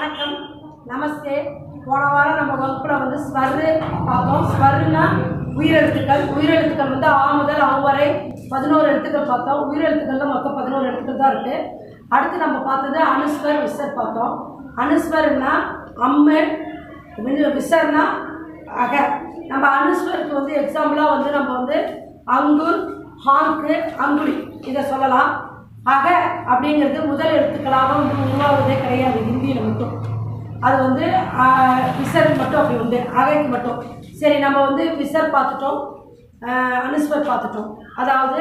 வணக்கம். நமஸ்தே. போன வாரம் நம்ம வகுப்பில் வந்து ஸ்வரு பார்த்தோம். ஸ்வர்னா உயிரெழுத்துக்கள். உயிரெழுத்துக்கள் வந்து ஆ முதல் ஆ வரை பதினோரு எழுத்துக்கள் பார்த்தோம். உயிரெழுத்துக்கள்ல மொத்தம் பதினோரு எழுத்துக்கள் தான் இருக்குது அடுத்து நம்ம பார்த்தது அனுஸ்வர் விசர் பார்த்தோம். அனுஸ்வர்னா அம்மு விசர்னா அக நம்ம அனுஸ்வருக்கு வந்து எக்ஸாம்பிளாக வந்து நம்ம வந்து அங்குர் ஹாங்கு அங்குலி இதை சொல்லலாம். அக அப்படிங்கிறது முதல் எழுத்துக்களாக வந்து உருவாகுவதே கிடையாது ஹிந்தியில் மட்டும். அது வந்து விசர் மட்டும் அப்படி உண்டு. அகைக்கு மட்டும். சரி நம்ம வந்து விசர் பார்த்துட்டோம் அனுஸ்வர் பார்த்துட்டோம். அதாவது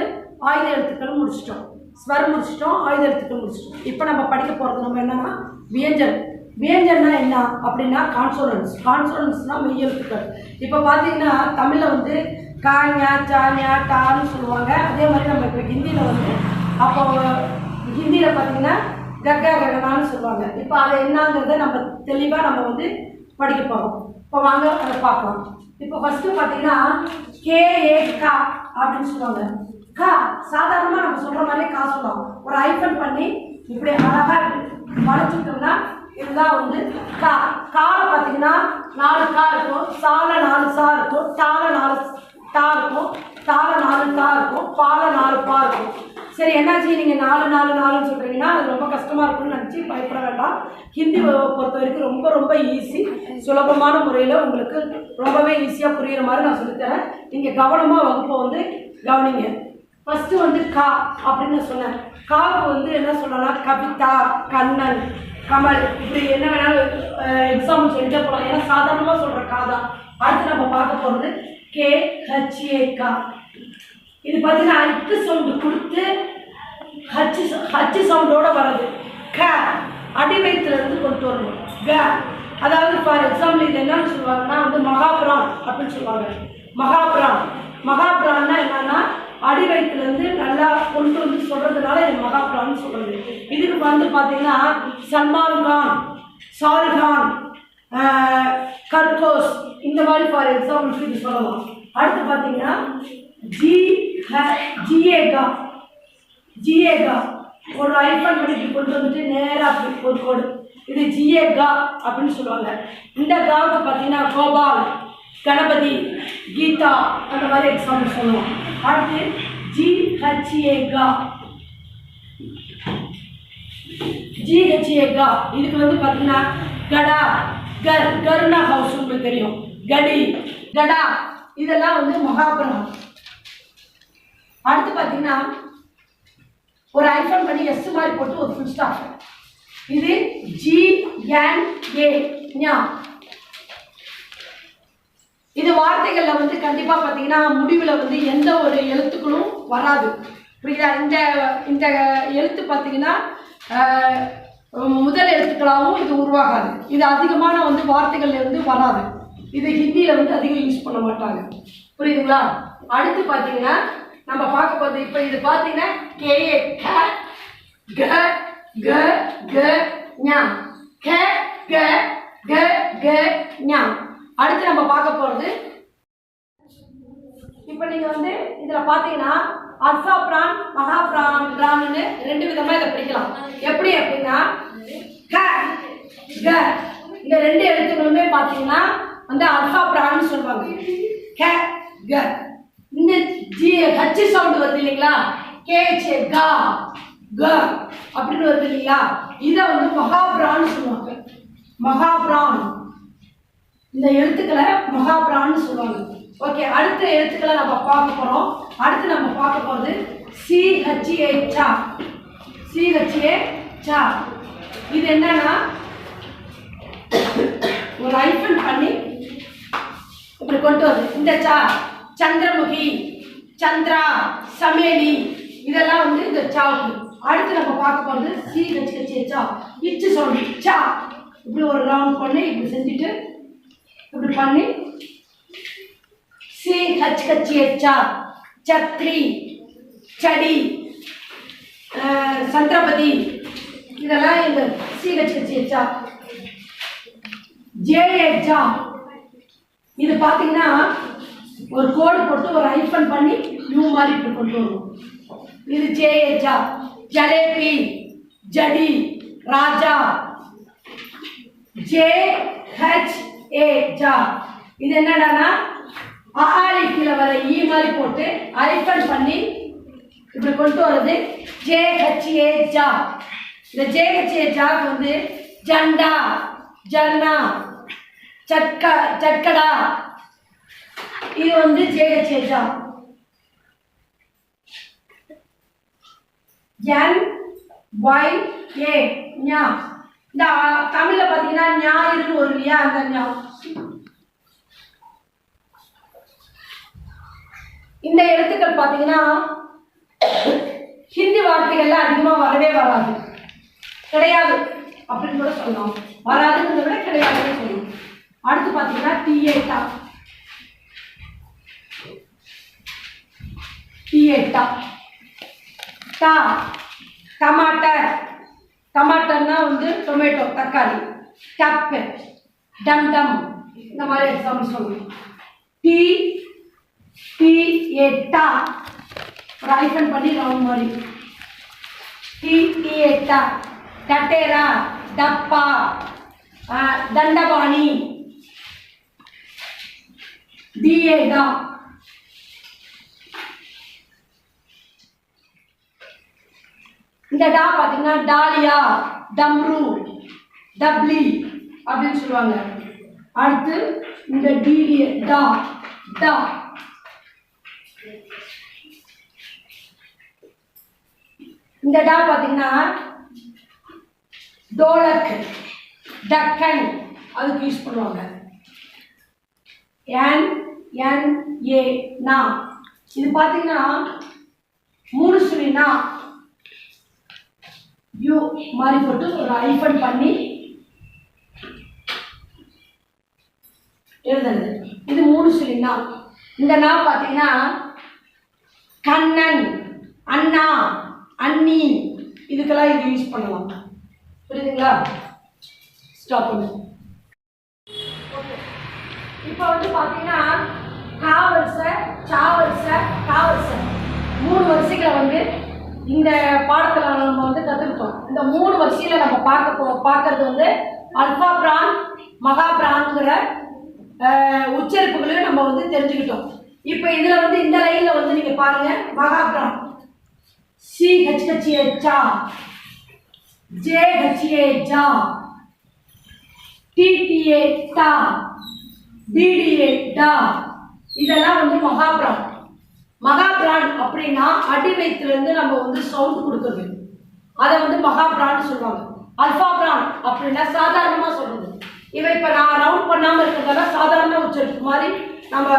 ஆயுத எழுத்துக்களும் முடிச்சிட்டோம். ஸ்வர் முடிச்சிட்டோம் ஆயுத எழுத்துக்கள் முடிச்சிட்டோம். இப்போ நம்ம படிக்க போகிறது நம்ம என்னன்னா வியஞ்சல். வியஞ்சல்னா என்ன அப்படின்னா கான்சோனன்ஸ் கான்சோனன்ஸ்னால் மெய் எழுத்துக்கள். இப்போ பார்த்தீங்கன்னா தமிழில் வந்து காஞ்சா சாஞ்சா டான்னு சொல்லுவாங்க. அதே மாதிரி நம்ம இப்போ ஹிந்தியில் வந்து அப்போ ஹிந்தியில் பார்த்தீங்கன்னா கக்கா ககனான்னு சொல்லுவாங்க. இப்போ அதை என்னங்கிறத நம்ம தெளிவாக நம்ம வந்து படிக்க போகிறோம் இப்போ வாங்க அதை பார்க்கலாம். இப்போ ஃபஸ்ட்டு பார்த்தீங்கன்னா கே ஏ கா அப்படின்னு சொல்லுவாங்க. கா சாதாரணமாக நம்ம சொல்கிற மாதிரியே கா சொல்லுவோம் ஒரு ஐஃபன் பண்ணி இப்படி அழகாக வளைச்சிட்டோம்னா இதுதான் வந்து கா. காலை பார்த்தீங்கன்னா நாலு கா இருக்கும். சாலை நாலு சா இருக்கும். தாலை நாலு டா இருக்கும். தாலை நாலு தா இருக்கும். பாலை நாலு பா இருக்கும். சரி என்னாச்சு? நீங்கள் நாலு நாலு நாலுன்னு சொல்கிறீங்கன்னா அது ரொம்ப கஷ்டமாக இருக்கும்னு நினச்சி பயப்பட வேண்டாம். ஹிந்தி பொறுத்த வரைக்கும் ரொம்ப ரொம்ப ஈஸி சுலபமான முறையில் உங்களுக்கு ரொம்பவே ஈஸியாக புரிகிற மாதிரி நான் சொல்லித்தரேன். நீங்கள் கவனமாக வகுப்பை வந்து கவனிங்க. ஃபஸ்ட்டு வந்து கா அப்படின்னு நான் சொன்னேன். காவுக்கு வந்து என்ன சொல்லலாம்? கவிதா கண்ணன் கமல். இப்படி என்ன வேணாலும் எக்ஸாம்பிள் சொல்லிட்டே போகலாம் ஏன்னா சாதாரணமாக சொல்கிற கா தான். அடுத்து நம்ம பார்க்க போகிறது கே ஹச்ஏ கா. இது பார்த்தீங்கன்னா அக்கு சவுண்டு கொடுத்து ஹச்சு ஹச்சு சவுண்டோட வர்றது. க அடி கொண்டு வரணும். க அதாவது ஃபார் எக்ஸாம்பிள் இது என்னன்னு சொல்லுவாங்கன்னா வந்து மகாபுரான் அப்படின்னு சொல்லுவாங்க. மகாபுரான். மகாபுரான்னா என்னன்னா அடி வயிற்றுலேருந்து நல்லா கொண்டு வந்து சொல்கிறதுனால இது மகாபுரான்னு சொல்கிறது இதுக்கு வந்து பார்த்தீங்கன்னா சல்மான் கான் கர்கோஸ் இந்த மாதிரி ஃபார் எக்ஸாம்பிள்ஸ் இது சொல்லலாம். அடுத்து பார்த்தீங்கன்னா ஜி ஜிஏகா ஜிஏகா ஒரு ஐஃபன் பண்ணி இப்படி கொண்டு வந்துட்டு நேராக அப்படி ஒரு கோடு. இது ஜிஏகா அப்படின்னு சொல்லுவாங்க. இந்த காவுக்கு பார்த்தீங்கன்னா கோபால் கணபதி கீதா அந்த மாதிரி எக்ஸாம்பிள் சொல்லுவோம். அடுத்து ஜி ஹச்ஏகா ஜிஹெச்ஏகா இதுக்கு வந்து பார்த்தீங்கன்னா கடா கர் கருணா ஹவுஸ் உங்களுக்கு தெரியும். கடி கடா. இதெல்லாம் வந்து மகாபுரம் அடுத்து பார்த்தீங்கன்னா ஒரு ஐஃபோன் பண்ணி எஸ் மாதிரி போட்டு ஒரு ஃபுல் ஸ்டாப் இது ஜி என் ஏ ஞா. இது வார்த்தைகளில் வந்து கண்டிப்பாக பார்த்தீங்கன்னா முடிவில் வந்து எந்த ஒரு எழுத்துக்களும் வராது. புரியுதா? இந்த இந்த எழுத்து பார்த்தீங்கன்னா முதல் எழுத்துக்களாகவும் இது உருவாகாது. இது அதிகமான வந்து வார்த்தைகள்ல இருந்து வராது. இது ஹிந்தியில் வந்து அதிகம் யூஸ் பண்ண மாட்டாங்க. புரியுதுங்களா? அடுத்து பார்த்தீங்கன்னா நம்ம பார்க்க போகிறது இப்போ இது பார்த்தீங்கன்னா கே க க க க ஞா. க க க க ஞா. அடுத்து நம்ம பார்க்க போகிறது இப்போ நீங்கள் வந்து இதில் பார்த்தீங்கன்னா அர்சா பிரான் மகா பிரான் பிரான்னு ரெண்டு விதமாக இதை பிடிக்கலாம் எப்படி அப்படின்னா க க இந்த ரெண்டு எழுத்துக்களுமே பார்த்தீங்கன்னா வந்து அர்சா பிரான்னு சொல்லுவாங்க. க க இந்த ஜி ஹச் சவுண்ட் வருது இல்லைங்களா? கே சே கா க அப்படின்னு வருது இல்லைங்களா? இதை வந்து மகாபிரான்னு சொல்லுவாங்க. மகாபிரான். இந்த எழுத்துக்களை மகாபிரான்னு சொல்லுவாங்க. ஓகே அடுத்த எழுத்துக்களை நம்ம பார்க்க போகிறோம் அடுத்து நம்ம பார்க்க போகிறது சிஹெச்ஏ சா சிஹெச்ஏ சா இது என்னன்னா ஒரு ஐஃபன் பண்ணி இப்படி கொண்டு வருது. இந்த சா சந்திரமுகி சந்திரா சமேலி இதெல்லாம் வந்து இந்த சாக்கு அடுத்து நம்ம பார்க்க போகிறது சி ஹெச் கச்சி சா இச்சு சொல்லி சா. இப்படி ஒரு ரவுண்ட் பண்ணி இப்படி செஞ்சுட்டு இப்படி பண்ணி சி ஹச் கச்சி சா சத்ரி சடி சந்திரபதி. இதெல்லாம் இந்த சி ஹச் கச்சி எச்சா ஜே ஜா. இது பார்த்தீங்கன்னா ஒரு கோடு போட்டு ஒரு ஐஃபன் பண்ணி நியூ மாதிரி இப்படி கொண்டு வருவோம் இது ஜே ஜலேபி ஜடி ராஜா. ஜே ஹெச் ஏ ஜா இது என்னடானா ஆலி வர ஈ மாதிரி போட்டு ஐஃபன் பண்ணி இப்படி கொண்டு வர்றது ஜே ஹெச் ஏ ஜா இந்த ஜே ஹெச் ஏ ஜாக்கு வந்து ஜண்டா ஜன்னா சட்கா சட்கடா இது வந்து ஜே என் ஒய் ஏ ஞா. இந்த தமிழ்ல பாத்தீங்கன்னா ஞாயிறு ஒரு இல்லையா அந்த ஞா. இந்த எழுத்துக்கள் பாத்தீங்கன்னா ஹிந்தி வார்த்தைகள்ல அதிகமா வரவே வராது. கிடையாது அப்படின்னு கூட சொல்லலாம். வராதுங்கிறத விட கிடையாதுன்னு சொல்லலாம். அடுத்து பாத்தீங்கன்னா டிஏட்டா டிஏட்டா டா டமாட்டர் டமாட்டர்னா வந்து டொமேட்டோ தக்காளி. டப்பு டம் டம் இந்த மாதிரி எக்ஸாம்பிள் சொல்லுவோம் டி டி ஏ டா ஒரு ஐஃபன் பண்ணி ரவுண்ட் மாதிரி. டி டி ஏ டா டட்டேரா டப்பா தண்டபாணி டிஏடா இந்த டா பார்த்தீங்கன்னா டாலியா டம்ரு டப்ளி அப்படின்னு சொல்லுவாங்க. அடுத்து இந்த டிடிய டா டா. இந்த டா பார்த்தீங்கன்னா டோலக் டக்கன் அதுக்கு யூஸ் பண்ணுவாங்க. என் என் ஏ நா. இது பார்த்தீங்கன்னா மூணு சுழினா யூ மாதிரி போட்டு ஒரு ஐஃபன் பண்ணி எழுதுறது. இது மூணு சுழினா இந்த நா பார்த்தீங்கன்னா கண்ணன் அண்ணா அண்ணி இதுக்கெல்லாம் இது யூஸ் பண்ணலாம். புரியுதுங்களா? ஸ்டாப் பண்ணு. இப்போ வந்து பார்த்தீங்கன்னா கா வரிசை சா வரிசை கா வரிசை மூணு வரிசைகளை வந்து இந்த பாடத்தை இந்த மூணு வரிசையில் நம்ம பார்க்க பார்க்கறது வந்து அல்பா பிரான் மகா பிரான்ங்கிற உச்சரிப்புகளையும் நம்ம வந்து தெரிஞ்சுக்கிட்டோம். இப்போ இதில் வந்து இந்த லைனில் வந்து நீங்கள் பாருங்கள் மகா பிரான். சி ஹெச் ஹெச் ஹெச்சா ஜே. ஹெச் ஏ ஜா. டிடிஏ டா டிடிஏ டா. இதெல்லாம் வந்து மகாபிரான் மகாபிரான் அப்படின்னா அடி வயிற்றுலேருந்து நம்ம வந்து சவுண்ட் கொடுக்குறது. அதை வந்து மகா பிரான் சொல்லுவாங்க. அல்பா பிரான் அப்படின்னா சாதாரணமாக சொல்றது. இவை இப்போ நான் ரவுண்ட் பண்ணாமல் இருக்கிறதால சாதாரண உச்சரிப்பு மாதிரி நம்ம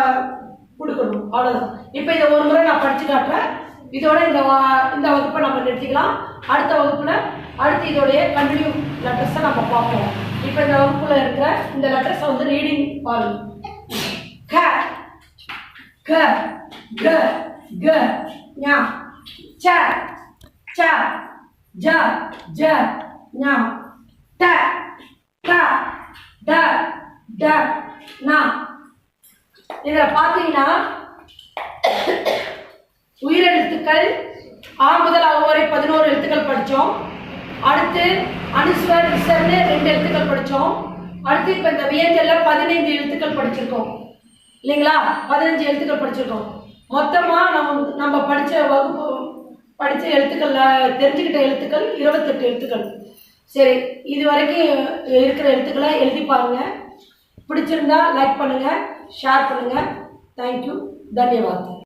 கொடுக்கணும். அவ்வளோதான் இப்போ இதை ஒரு முறை நான் படிச்சு காட்டுறேன். இதோட இந்த வா- இந்த வகுப்பை நம்ம நிறுத்திக்கலாம். அடுத்த வகுப்புல அடுத்து இதோடைய கண்டினியூ லெட்டர்ஸை நம்ம பார்ப்போம். இப்போ இந்த வகுப்புல இருக்கிற இந்த லெட்டர்ஸை வந்து ரீடிங் பாருங்க. க க க க ஞா ச ச ஜ ஜ ஞா ட ட ட ட நா இதில் பார்த்தீங்கன்னா உயிரெழுத்துக்கள் ஆ முதல் அவ பதினோரு எழுத்துக்கள் படித்தோம். அடுத்து அனுஸ்வர் விசர்னு ரெண்டு எழுத்துக்கள் படித்தோம். அடுத்து இப்போ இந்த வியஞ்சலில் பதினைந்து எழுத்துக்கள் படிச்சிருக்கோம். இல்லைங்களா? பதினஞ்சு எழுத்துக்கள் படிச்சிருக்கோம். மொத்தமாக நம்ம நம்ம படித்த வகுப்பு படித்த எழுத்துக்களில் தெரிஞ்சுக்கிட்ட எழுத்துக்கள் இருபத்தெட்டு எழுத்துக்கள். சரி இது வரைக்கும் இருக்கிற எழுத்துக்களை எழுதி பாருங்கள் பிடிச்சிருந்தா லைக் பண்ணுங்கள் ஷேர் பண்ணுங்கள் தேங்க்யூ தன்யவாத்.